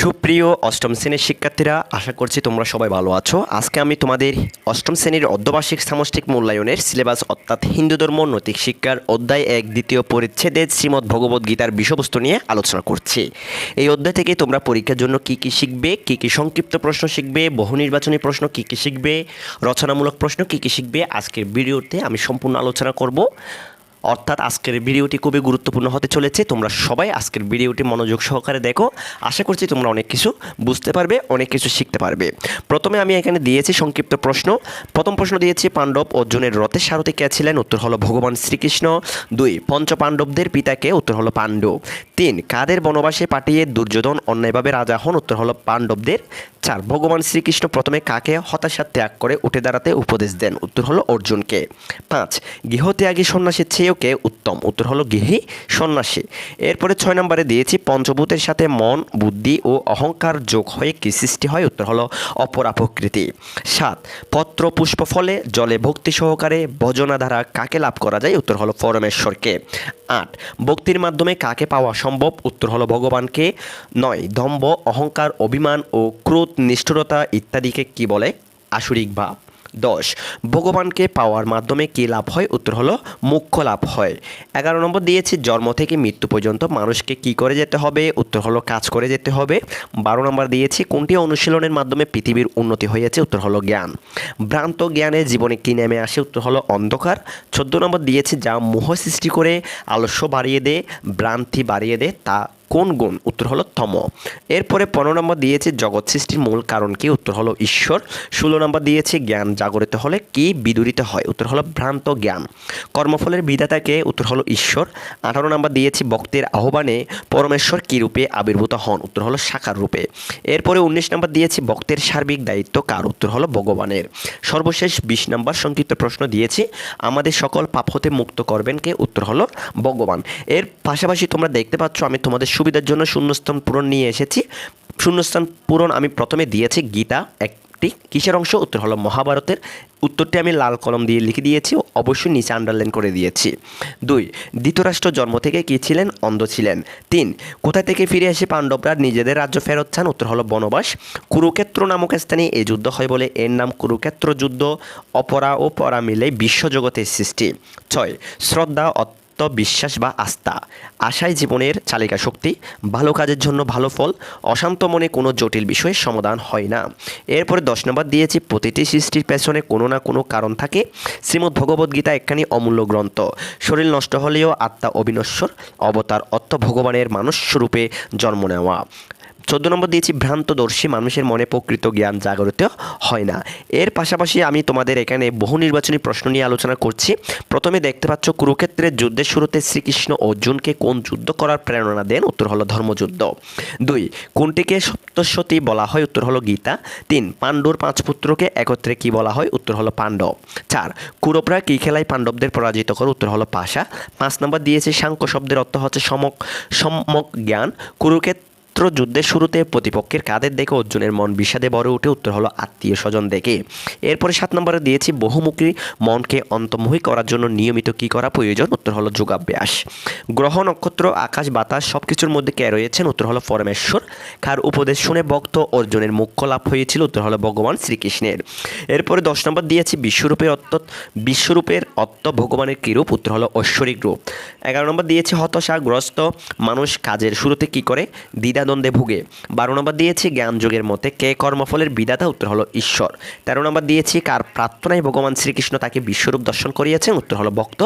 সুপ্রিয় অষ্টম শ্রেণির শিক্ষার্থীরা, আশা করছি তোমরা সবাই ভালো আছো। আজকে আমি তোমাদের অষ্টম শ্রেণির অর্ধবার্ষিক সামষ্টিক মূল্যায়নের সিলেবাস, অর্থাৎ হিন্দু ধর্ম, নৈতিক শিক্ষার অধ্যায় এক, দ্বিতীয় পরিচ্ছেদে শ্রীমদ্ ভগবদ গীতার বিষয়বস্তু নিয়ে আলোচনা করছি। এই অধ্যায় থেকে তোমরা পরীক্ষার জন্য কি কি শিখবে, কি কি সংক্ষিপ্ত প্রশ্ন শিখবে, বহু নির্বাচনী প্রশ্ন কি কি শিখবে, রচনামূলক প্রশ্ন কি কি শিখবে, আজকের ভিডিওতে আমি সম্পূর্ণ আলোচনা করব। অর্থাৎ আজকের ভিডিওটি খুবই গুরুত্বপূর্ণ হতে চলেছে। তোমরা সবাই আজকের ভিডিওটি মনোযোগ সহকারে দেখো। আশা করছি তোমরা অনেক কিছু বুঝতে পারবে, অনেক কিছু শিখতে পারবে। প্রথমে আমি এখানে দিয়েছি সংক্ষিপ্ত প্রশ্ন। প্রথম প্রশ্ন দিয়েছি, পাণ্ডব অর্জুনের রথের সারথি কে ছিলেন? উত্তর হলো ভগবান শ্রীকৃষ্ণ। দুই পঞ্চ পাণ্ডবদের পিতাকে? উত্তর হলো পাণ্ডু। তিন, কাদের বনবাসে পাঠিয়ে দুর্যোধন অন্যায়ভাবে রাজা হন? উত্তর হলো পাণ্ডবদের। চার, ভগবান শ্রীকৃষ্ণ প্রথমে কাকে হতাশা ত্যাগ করে উঠে দাঁড়াতে উপদেশ দেন? উত্তর হলো অর্জুনকে। পাঁচ, গৃহত্যাগী সন্ন্যাসীর কে উত্তম? উত্তর হলো গৃহী, সন্ন্যাসী। এরপরে ছয় নম্বরে দিয়েছি, পঞ্চভূতের সাথে মন, বুদ্ধি ও অহংকার যোগ হয়ে কি সৃষ্টি হয়? উত্তর হলো অপরা প্রকৃতি। সাত, পত্র পুষ্প ফলে জলে ভক্তি সহকারে ভজনা দ্বারা কাকে লাভ করা যায়? উত্তর হলো পরমেশ্বরকে। আট, ভক্তির মাধ্যমে কাকে পাওয়া সম্ভব? উত্তর হলো ভগবানকে। নয়, দম্ভ, অহংকার, অভিমান ও ক্রোধ, নিষ্ঠুরতা ইত্যাদিকে কি বলে? আসুরিক ভাব। দশ। ভগবানকে পাওয়ার মাধ্যমে কী লাভ হয়? উত্তর হলো, মুখ্য লাভ হয়। এগারো নম্বর দিয়েছি, জন্ম থেকে মৃত্যু পর্যন্ত মানুষকে কি করে যেতে হবে? উত্তর হলো, কাজ করে যেতে হবে। বারো নম্বর দিয়েছি, কোনটি অনুশীলনের মাধ্যমে পৃথিবীর উন্নতি হয়েছে? উত্তর হলো, জ্ঞান। ভ্রান্ত জ্ঞানে জীবনে কী নেমে আসে? উত্তর হলো, অন্ধকার। চোদ্দ নম্বর দিয়েছি, যা মোহ সৃষ্টি করে আলস্য বাড়িয়ে দেয়, ভ্রান্তি বাড়িয়ে দেয়, তা কোন গুণ? উত্তর হলো তম। এরপরে পনেরো নম্বর দিয়েছে জগৎ সৃষ্টির মূল কারণ কি? উত্তর হলো ঈশ্বর। ষোলো নম্বর দিয়েছে জ্ঞান। জাগরিত হলে কি বিদুরিত হয়? উত্তর হলো ভ্রান্ত জ্ঞান। কর্মফলের বিধাতাকে উত্তর হলো ঈশ্বর। আঠারো নম্বর দিয়েছি ভক্তের আহ্বানে পরমেশ্বর কী রূপে আবির্ভূত হন? উত্তর হলো শাখার রূপে। এরপরে উনিশ নম্বর দিয়েছি ভক্তের সার্বিক দায়িত্ব কার? উত্তর হলো ভগবানের। সর্বশেষ বিশ নম্বর সংক্ষিপ্ত প্রশ্ন দিয়েছি, আমাদের সকল পাপ হতে মুক্ত করবেন কে? উত্তর হলো ভগবান। এর পাশাপাশি তোমরা দেখতে পাচ্ছ, আমি তোমাদের সুবিধার জন্য শূন্যস্থান পূরণ নিয়ে এসেছি। শূন্যস্থান পূরণ আমি প্রথমে দিয়েছি গীতা একটি। কিসের অংশ? উত্তর হলো মহাভারতের। উত্তরটি আমি লাল কলম দিয়ে লিখে দিয়েছি। অবশ্যই নিচে আন্ডারলাইন করে দিয়েছি। দুই, ধৃতরাষ্ট্র জন্ম থেকে কী ছিলেন? অন্ধ ছিলেন। তিন কোথা থেকে ফিরে এসে পাণ্ডবরা নিজেদের রাজ্য ফেরত চান? উত্তর হলো বনবাস। কুরুক্ষেত্র নামক স্থানে এই যুদ্ধ হয় বলে এর নাম কুরুক্ষেত্র যুদ্ধ। অপরা ও পরা মিলে বিশ্বজগতের সৃষ্টি। ছয়, শ্রদ্ধা বিশ্বাস বা আস্থা। আশায় জীবনের চালিকা শক্তি। ভালো কাজের জন্য ভালো ফল। অশান্ত মনে কোনো জটিল বিষয়ের সমাধান হয় না। এরপরে দশ নম্বর দিয়েছি, প্রতিটি সৃষ্টির পেছনে কোনো না কোনো কারণ থাকে। শ্রীমদ্ ভগবদ্গীতা একখানি অমূল্য গ্রন্থ। শরীর নষ্ট হলেও আত্মা অবিনশ্বর। অবতার অর্থ ভগবানের মানুষ জন্ম নেওয়া। চোদ্দ নম্বর দিয়েছি, ভ্রান্তদর্শী মানুষের মনে প্রকৃত জ্ঞান জাগরিত হয় না। এর পাশাপাশি আমি তোমাদের এখানে বহু নির্বাচনী প্রশ্ন নিয়ে আলোচনা করছি। প্রথমে দেখতে পাচ্ছ, কুরুক্ষেত্রের যুদ্ধের শুরুতে শ্রীকৃষ্ণ অর্জুনকে কোন যুদ্ধ করার প্রেরণা দেন? উত্তর হলো ধর্মযুদ্ধ। দুই কোনটিকে সপ্তশতী বলা হয়, উত্তর হলো গীতা। তিন, পাণ্ডুর পাঁচ পুত্রকে একত্রে কি বলা হয়? উত্তর হলো পাণ্ডব। চার কুরবরা কী খেলায় পাণ্ডবদের পরাজিত করে? উত্তর হলো পাশা। পাঁচ নম্বর দিয়েছে, সাংখ্য শব্দের অর্থ হচ্ছে সমক সম্যক জ্ঞান। কুরুক্ষেত্র ক্ষেত্র যুদ্ধের শুরুতে প্রতিপক্ষের কাদের দেখে অর্জুনের মন বিষাদে বড় উঠে উত্তর হলো আত্মীয় স্বজন দেখে। এরপরে সাত নম্বরে দিয়েছি, বহুমুখী মনকে অন্তর্মুখী করার জন্য নিয়মিত কি করা প্রয়োজন? উত্তর হলো যোগাভ্যাস। গ্রহ, নক্ষত্র, আকাশ, বাতাস সব কিছুর মধ্যে কে রয়েছেন? উত্তর হলো পরমেশ্বর। কার উপদেশ শুনে ভক্ত অর্জুনের মুখ্য লাভ হয়েছিল, উত্তর হলো ভগবান শ্রীকৃষ্ণের। এরপরে দশ নম্বর দিয়েছি বিশ্বরূপের অর্থ বিশ্বরূপের অর্থ ভগবানের কীরূপ? উত্তর হলো ঐশ্বরিক রূপ। এগারো নম্বর দিয়েছি হতাশাগ্রস্ত মানুষ কাজের শুরুতে কি করে? দ্বিধাদ্বন্দ্বে ভুগে। বারো নম্বর দিয়েছি, জ্ঞান যুগের মতে কে কর্মফলের বিদাতা উত্তর হলো ঈশ্বর। তেরো নম্বর দিয়েছি, কার প্রার্থনায় ভগবান শ্রীকৃষ্ণ তাকে বিশ্বরূপ দর্শন করিয়েছেন? উত্তর হলো ভক্ত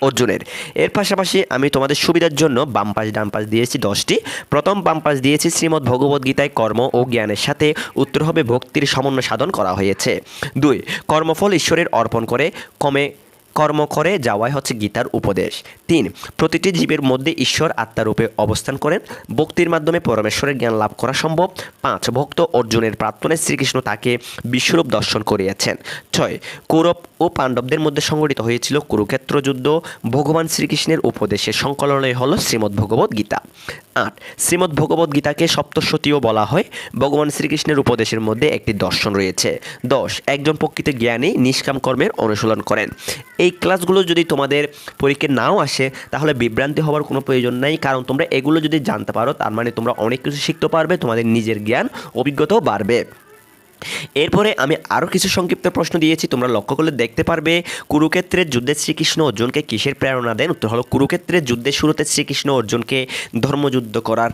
অর্জুনের। এর পাশাপাশি আমি তোমাদের সুবিধার জন্য বাম পাশ, ডান পাশ দিয়েছি দশটি। প্রথম বাম পাশ দিয়েছি, শ্রীমদ্ ভগবদ্গীতায় কর্ম ও জ্ঞানের সাথে উত্তর হবে ভক্তির সমন্বয় সাধন করা হয়েছে। দুই, কর্মফল ঈশ্বরের অর্পণ করে কমে কর্ম করে যাওয়াই হচ্ছে গীতার উপদেশ। তিন, প্রতিটি জীবের মধ্যে ঈশ্বর আত্মারূপে অবস্থান করেন। ভক্তির মাধ্যমে পরমেশ্বরের জ্ঞান লাভ করা সম্ভব। পাঁচ, ভক্ত অর্জুনের প্রার্থনায় শ্রীকৃষ্ণ তাকে বিশ্বরূপ দর্শন করিয়েছেন। ছয়, কৌরব ও পাণ্ডবদের মধ্যে সংঘটিত হয়েছিল কুরুক্ষেত্র যুদ্ধ, ভগবান শ্রীকৃষ্ণের উপদেশের সংকলনই হল শ্রীমদ্ ভগবত গীতা। আট, শ্রীমদ্ ভগবত গীতাকে সপ্তশতীও বলা হয়। ভগবান শ্রীকৃষ্ণের উপদেশের মধ্যে একটি দর্শন রয়েছে। দশ, একজন প্রকৃত জ্ঞানী নিষ্কাম কর্মের অনুশীলন করেন। এই ক্লাসগুলো যদি তোমাদের পরীক্ষায় নাও আসে, তাহলে বিভ্রান্তি হওয়ার কোনো প্রয়োজন নাই, কারণ তোমরা এগুলো যদি জানতে পারো, তার মানে তোমরা অনেক কিছু শিখতে পারবে, তোমাদের নিজের জ্ঞান, অভিজ্ঞতাও বাড়বে। এরপরে আমি আরও কিছু সংক্ষিপ্ত প্রশ্ন দিয়েছি, তোমরা লক্ষ্য করলে দেখতে পারবে, কুরুক্ষেত্রের যুদ্ধে শ্রীকৃষ্ণ অর্জুনকে কিসের প্রেরণা দেন? উত্তর হলো, কুরুক্ষেত্রের যুদ্ধের শুরুতে শ্রীকৃষ্ণ অর্জুনকে ধর্মযুদ্ধ করার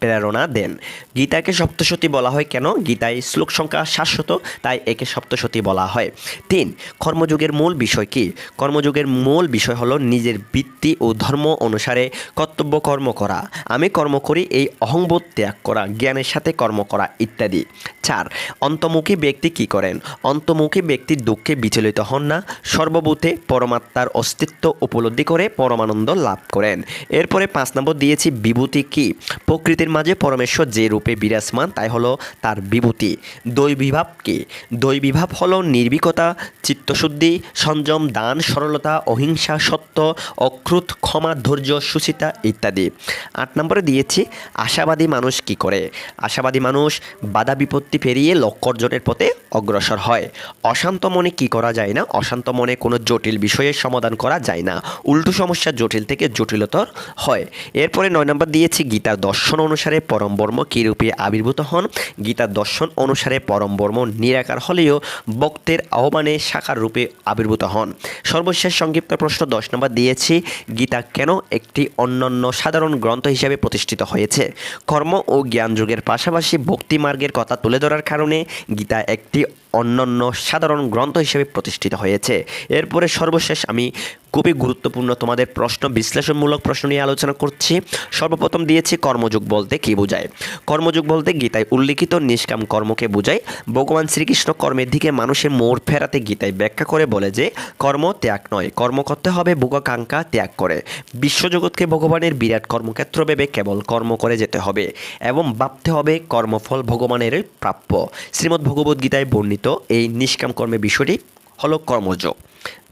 প্রেরণা দেন। গীতাকে সপ্তশতী বলা হয় কেন? গীতায় শ্লোক সংখ্যা শাশ্বত, তাই একে সপ্তশতী বলা হয়। তিন, কর্মযোগের মূল বিষয় কি? কর্মযোগের মূল বিষয় হলো নিজের বৃত্তি ও ধর্ম অনুসারে কর্তব্য কর্ম করা। আমি কর্ম করি এই অহংবোধ ত্যাগ করা, জ্ঞানের সাথে কর্ম করা ইত্যাদি। চার অন্তমুখী ব্যক্তি কি করেন? অন্তমুখী ব্যক্তি দুঃখে বিচলিত হন না, সর্বভূতে পরমাত্মার অস্তিত্ব উপলব্ধি করে পরমানন্দ লাভ করেন। এরপরে পাঁচ নম্বর দিয়েছি, বিভূতি কি? প্রকৃতির মাঝে পরমেশ্বর যে রূপে বিরাজমান, তাই হলো তার বিভূতি। দৈবিভাব কি? দৈবিভাব হলো নির্ভীকতা, চিত্তশুদ্ধি সংযম দান, সরলতা, অহিংসা, সত্য অক্রুত ক্ষমা, ধৈর্য, সুচিতা ইত্যাদি। আট নম্বরে দিয়েছি, আশাবাদী মানুষ কি করে? আশাবাদী মানুষ বাধা বিপত্তি পেরিয়ে লক্ষ্য অর্জনের পথে অগ্রসর হয়। অশান্ত মনে কি করা যায় না? অশান্ত মনে কোনো জটিল বিষয়ের সমাধান করা যায় না। উল্টো সমস্যা জটিল থেকে জটিলতর হয়। এরপরে নয় নম্বর দিয়েছি, গীতার দর্শন অনুসারে পরম বর্ম কীরূপে আবির্ভূত হন? গীতার দর্শন অনুসারে পরম বর্ম নিরাকার হলেও বক্তের আহ্বানে সাকার রূপে আবির্ভূত হন। সর্বশেষ সংক্ষিপ্ত প্রশ্ন দশ নম্বর দিয়েছি, গীতা কেন একটি অন্যান্য সাধারণ গ্রন্থ হিসাবে প্রতিষ্ঠিত হয়েছে? কর্ম ও জ্ঞান যুগের পাশাপাশি ভক্তি মার্গের কথা তুলে ধরার কারণে গীতা একটি অন্যান্য সাধারণ গ্রন্থ হিসেবে প্রতিষ্ঠিত হয়েছে। এরপরে সর্বশেষ আমি খুবই গুরুত্বপূর্ণ তোমাদের প্রশ্ন, বিশ্লেষণমূলক প্রশ্ন নিয়ে আলোচনা করছি। সর্বপ্রথম দিয়েছি কর্মযোগ বলতে কী বোঝায়? কর্মযোগ বলতে গীতায় উল্লিখিত নিষ্কাম কর্মকে বোঝায়। ভগবান শ্রীকৃষ্ণ কর্মের দিকে মানুষের মোড় ফেরাতে গীতায় ব্যাখ্যা করে বলে যে, কর্ম ত্যাগ নয়, কর্ম করতে হবে ভোগাকাঙ্ক্ষা ত্যাগ করে। বিশ্বজগৎকে ভগবানের বিরাট কর্মক্ষেত্র ভেবে কেবল কর্ম করে যেতে হবে এবং ভাবতে হবে কর্মফল ভগবানের প্রাপ্য। শ্রীমদ্ ভগবদ্ গীতায় বর্ণিত এই নিষ্কাম কর্মের বিষয়টি হলো কর্মযোগ।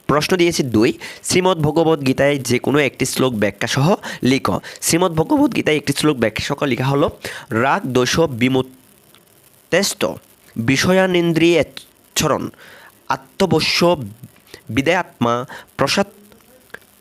প্রশ্ন দিয়েছি দুই, শ্রীমদ্ ভগবত গীতায় যে কোনো একটি শ্লোক ব্যাখ্যা সহ লিখ। শ্রীমদ্ ভগবত গীতায় একটি শ্লোক ব্যাখ্যা সহ লেখা হলো, রাগ দোষ বিষয়ানেন্দ্রিয় চরণ আত্মবশ্য বিদায়াত্মা প্রসাদ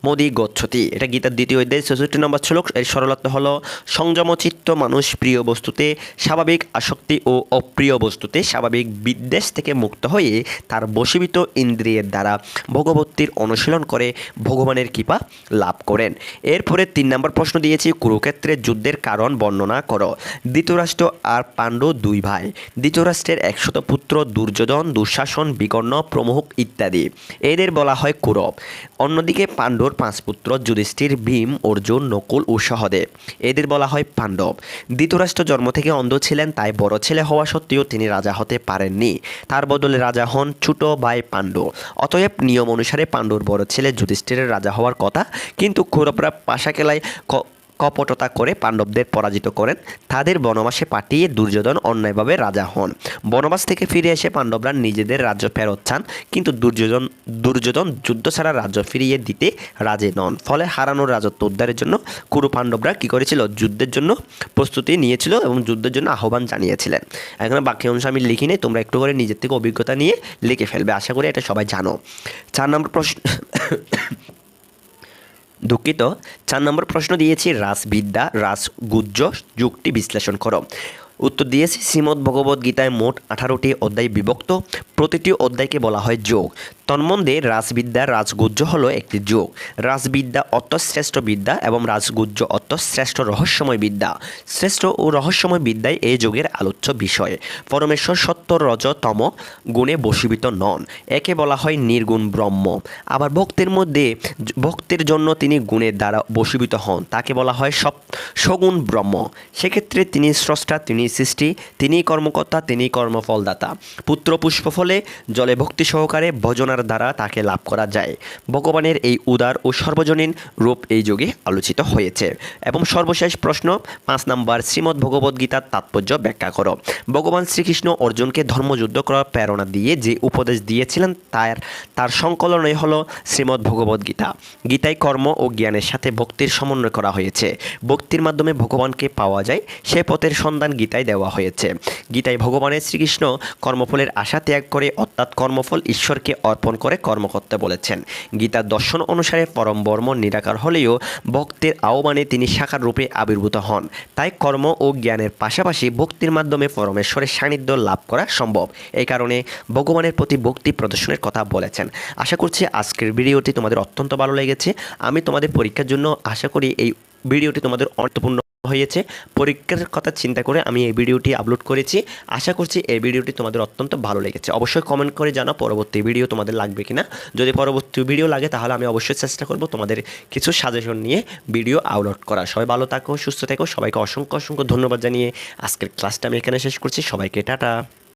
মোদি গচ্ছতি। এটা গীতার দ্বিতীয় অধ্যায় চৌষট্টি নম্বর শ্লোক। এর সরলত্ব হলো, সংযমচিত্ত মানুষ প্রিয় বস্তুতে, স্বাভাবিক আসক্তি ও অপ্রিয় বস্তুতে স্বাভাবিক বিদ্বেষ থেকে মুক্ত হয়ে তার বশীভূত ইন্দ্রিয়ের দ্বারা ভগবতীর অনুশীলন করে, ভগবানের কৃপা লাভ করেন। এরপরে তিন নম্বর প্রশ্ন দিয়েছি কুরুক্ষেত্রের যুদ্ধের কারণ বর্ণনা করো। ধৃতরাষ্ট্র আর পাণ্ডু দুই ভাই। ধৃতরাষ্ট্রের একশত পুত্র দুর্যোধন, দুঃশাসন, বিকর্ণ, প্রমুখ ইত্যাদি। এদের বলা হয় কুরব। অন্যদিকে পাণ্ডুর পাঁচ পুত্র যুধিষ্ঠির ভীম, অর্জুন, নকুল ও সহদেব। এদের বলা হয় পাণ্ডব। ধৃতরাষ্ট্র জন্ম থেকে অন্ধ ছিলেন, তাই বড় ছেলে হওয়া সত্ত্বেও তিনি রাজা হতে পারেননি। তার বদলে রাজা হন ছোট ভাই পাণ্ডু। অতএব নিয়ম অনুসারে পাণ্ডুর বড় ছেলে যুধিষ্ঠিরের রাজা হওয়ার কথা, কিন্তু খুরপরা পাশা খেলায় কপটতা করে পাণ্ডবদের পরাজিত করেন। তাদের বনবাসে পাঠিয়ে দুর্যোধন অন্যায়ভাবে রাজা হন। বনবাস থেকে ফিরে এসে পাণ্ডবরা নিজেদের রাজ্য ফেরত চান, কিন্তু দুর্যোধন দুর্যোধন যুদ্ধ ছাড়া রাজ্য ফিরিয়ে দিতে রাজি নন। ফলে হারানোর রাজত্ব উদ্ধারের জন্য কুরু পাণ্ডবরা কী করেছিল? যুদ্ধের জন্য প্রস্তুতি নিয়েছিল এবং যুদ্ধের জন্য আহ্বান জানিয়েছিলেন। এখানে বাকি অংশ আমি লিখি নেই তোমরা একটু করে নিজের থেকে অভিজ্ঞতা নিয়ে লিখে ফেলবে। আশা করি এটা সবাই জানো। চার নম্বর প্রশ্ন দুঃখিত, চার নম্বর প্রশ্ন দিয়েছি, রাসবিদ্যা, রাসগুজ্জ, যুক্তি বিশ্লেষণ করো। উত্তর দিয়েছি, শ্রীমদ্ ভগবদ্গীতায় মোট আঠারোটি অধ্যায় বিভক্ত, প্রতিটি অধ্যায়কে বলা হয় যোগ। তন্মধ্যে রাজবিদ্যা রাজগুজ্জ হলো একটি যোগ। রাজবিদ্যা অর্থ শ্রেষ্ঠ বিদ্যা এবং রাজগুজ্জ অর্থ শ্রেষ্ঠ রহস্যময় বিদ্যা। শ্রেষ্ঠ ও রহস্যময় বিদ্যায় এই যোগের আলোচ্য বিষয়। পরমেশ্বর সত্য রজ তম গুণে বশীভূত নন। একে বলা হয় নির্গুণ ব্রহ্ম। আবার ভক্তের মধ্যে ভক্তের জন্য তিনি গুণের দ্বারা বশীভূত হন। তাকে বলা হয় সব সগুণ ব্রহ্ম। সেক্ষেত্রে তিনি স্রষ্টা, তিনি সৃষ্টি তিনি কর্মকর্তা তিনি কর্মফলদাতা। পুত্র পুষ্পফলে জলে ভক্তি সহকারে ভজনা সাধনার দ্বারা তাকে লাভ করা যায়। ভগবানের এই উদার ও সর্বজনীন রূপ এই যুগে আলোচিত হয়েছে। এবং সর্বশেষ প্রশ্ন, পাঁচ নম্বর, শ্রীমদ্ ভগবদ্ গীতার তাৎপর্য ব্যাখ্যা করো। ভগবান শ্রীকৃষ্ণ অর্জুনকে ধর্মযুদ্ধ করার প্রেরণা দিয়ে যে উপদেশ দিয়েছিলেন, তার তার সংকলনই হলো শ্রীমদ্ ভগবদ্ গীতা। গীতায় কর্ম ও জ্ঞানের সাথে ভক্তির সমন্বয় করা হয়েছে। ভক্তির মাধ্যমে ভগবানকে পাওয়া যায়, সে পথের সন্ধান গীতায় দেওয়া হয়েছে। গীতায় ভগবানের শ্রীকৃষ্ণ কর্মফলের আশা ত্যাগ করে অর্থাৎ কর্মফল ঈশ্বরকে অর্পণ করে কর্মকর্তা বলেছেন। গীতার দর্শন অনুসারে পরম বর্ম নিরাকার হলেও ভক্তের আহ্বানে তিনি শাখার রূপে আবির্ভূত হন। তাই কর্ম ও জ্ঞানের পাশাপাশি ভক্তির মাধ্যমে পরমেশ্বরের সান্নিধ্য লাভ করা সম্ভব। এই কারণে ভগবানের প্রতি ভক্তি প্রদর্শনের কথা বলেছেন। আশা করছি আজকের ভিডিওটি তোমাদের অত্যন্ত ভালো লেগেছে। আমি তোমাদের পরীক্ষার জন্য আশা করি এই ভিডিওটি তোমাদের অর্থপূর্ণ হয়েছে। পরীক্ষার কথা চিন্তা করে আমি এই ভিডিওটি আপলোড করেছি। আশা করছি এই ভিডিওটি তোমাদের অত্যন্ত ভালো লেগেছে। অবশ্যই কমেন্ট করে জানা পরবর্তী ভিডিও তোমাদের লাগবে কিনা। যদি পরবর্তী ভিডিও লাগে তাহলে আমি অবশ্যই চেষ্টা করব তোমাদের কিছু সাজেশন নিয়ে ভিডিও আপলোড করা সবাই ভালো থাকো, সুস্থ থেকো। সবাইকে অসংখ্য অসংখ্য ধন্যবাদ জানিয়ে আজকের ক্লাসটা আমি এখানে শেষ করছি। সবাইকে টাটা।